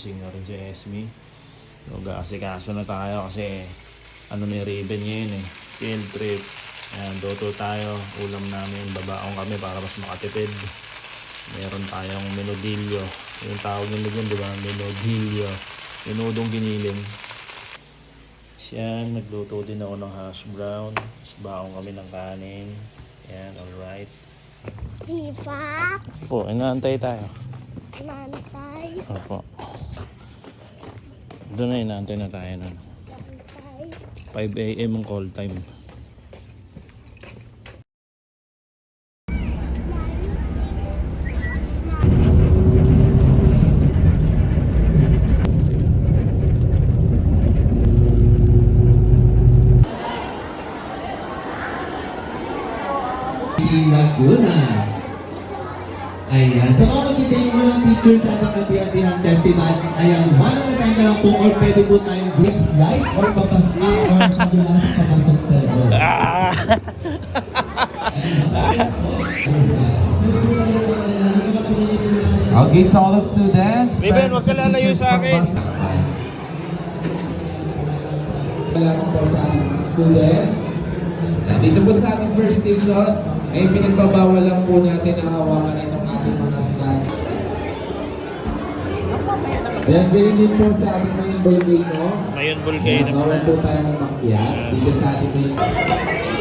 gising na rin si Esme. Mag-aasikaso na tayo kasi ano ni Raven ngayon eh. Field trip. Ayan, doto tayo. Ulam namin. Babaong kami para mas makatipid. Meron tayong menudillo. Yung tawag nila dyan, di ba? Menudillo. Minudong giniling. Siya, nagluto din ako ng hash brown. Tapos baong kami ng kanin. Ayan, alright. Divac, Po, inaantay tayo. nantay, Opo. Doon na inaantay na tayo nun. nantay. 5 a.m. ang call time. Laguna. Ayan. Sa mga makikita yung mga pictures sa ating katihan festival, ayan, one at a time na lang po or pwede po tayong brisk light or papasok or padulas papasok sa loob. Okay, to all of students. Ruben, parents wag ka lalayo teachers sa akin. Kailangan po sa ating mga students. Dito po sa ating first station, ay pinagbabawal lang po natin ang hawakan itong Ganyan din po sa ating mga volcano. Ayan, volcano. bawal po tayo makyat dito sa ating mga Palabaon?